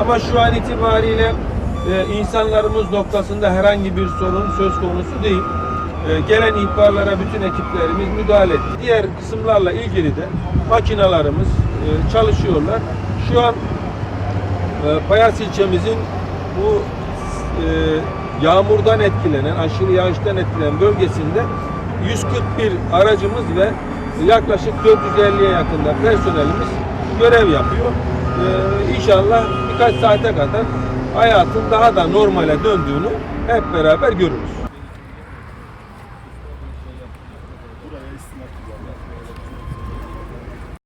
Ama şu an itibariyle e, insanlarımız noktasında herhangi bir sorun söz konusu değil. E, gelen ihbarlara bütün ekiplerimiz müdahale etti. Diğer kısımlarla ilgili de makinalarımız e, çalışıyorlar. Şu an e, Payas ilçemizin bu e, yağmurdan etkilenen, aşırı yağıştan etkilenen bölgesinde 141 aracımız ve yaklaşık 450'ye yakında personelimiz görev yapıyor. E, inşallah birkaç saate kadar hayatın daha da normale döndüğünü hep beraber görürüz.